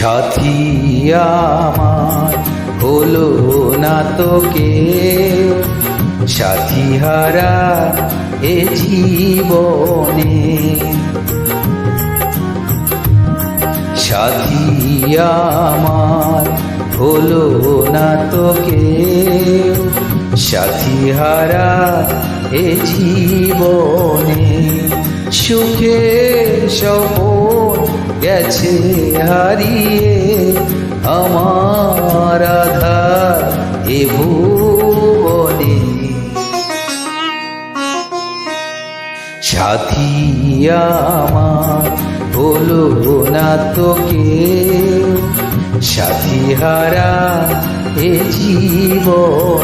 সাথী আমার হলো না তোকে। সাথী হারা এ জীবনে। সাথী আমার হলো না তোকে। সাথী হারা এ জীবনে। সুখে সপন গেছে হারিয়ে আমার আধার এ ভুবনে। সাথী আমার হলো না তোকে, সাথী হারা এ জীবনে।